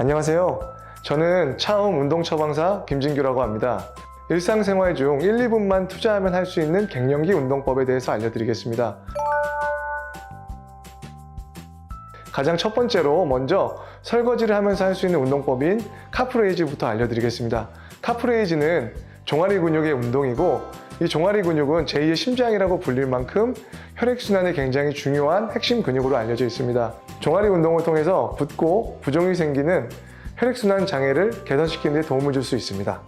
안녕하세요. 저는 차움 운동 처방사 김진규라고 합니다. 일상생활 중 1, 2분만 투자하면 할 수 있는 갱년기 운동법에 대해서 알려드리겠습니다. 가장 첫 번째로 먼저 설거지를 하면서 할 수 있는 운동법인 카프레이즈부터 알려드리겠습니다. 카프레이즈는 종아리 근육의 운동이고 이 종아리 근육은 제2의 심장이라고 불릴 만큼 혈액순환에 굉장히 중요한 핵심 근육으로 알려져 있습니다. 종아리 운동을 통해서 붓고 부종이 생기는 혈액순환 장애를 개선시키는 데 도움을 줄 수 있습니다.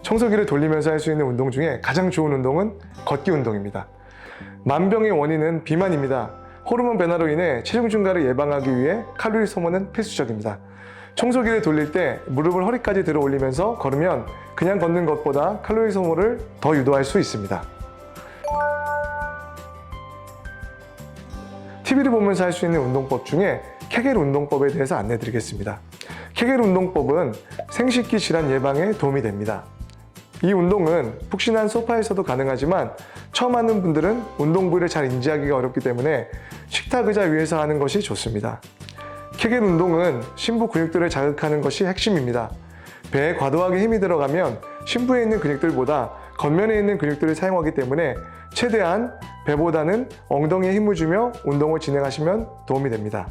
청소기를 돌리면서 할 수 있는 운동 중에 가장 좋은 운동은 걷기 운동입니다. 만병의 원인은 비만입니다. 호르몬 변화로 인해 체중 증가를 예방하기 위해 칼로리 소모는 필수적입니다. 청소기를 돌릴 때 무릎을 허리까지 들어 올리면서 걸으면 그냥 걷는 것보다 칼로리 소모를 더 유도할 수 있습니다. TV를 보면서 할 수 있는 운동법 중에 케겔 운동법에 대해서 안내 드리겠습니다. 케겔 운동법은 생식기 질환 예방에 도움이 됩니다. 이 운동은 푹신한 소파에서도 가능하지만 처음 하는 분들은 운동 부위를 잘 인지하기가 어렵기 때문에 식탁 의자 위에서 하는 것이 좋습니다. 케겔 운동은 심부 근육들을 자극하는 것이 핵심입니다. 배에 과도하게 힘이 들어가면 심부에 있는 근육들보다 겉면에 있는 근육들을 사용하기 때문에 최대한 배보다는 엉덩이에 힘을 주며 운동을 진행하시면 도움이 됩니다.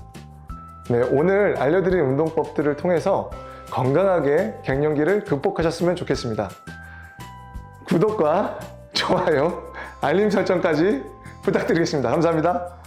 네, 오늘 알려드린 운동법들을 통해서 건강하게 갱년기를 극복하셨으면 좋겠습니다. 구독과 좋아요, 알림 설정까지 부탁드리겠습니다. 감사합니다.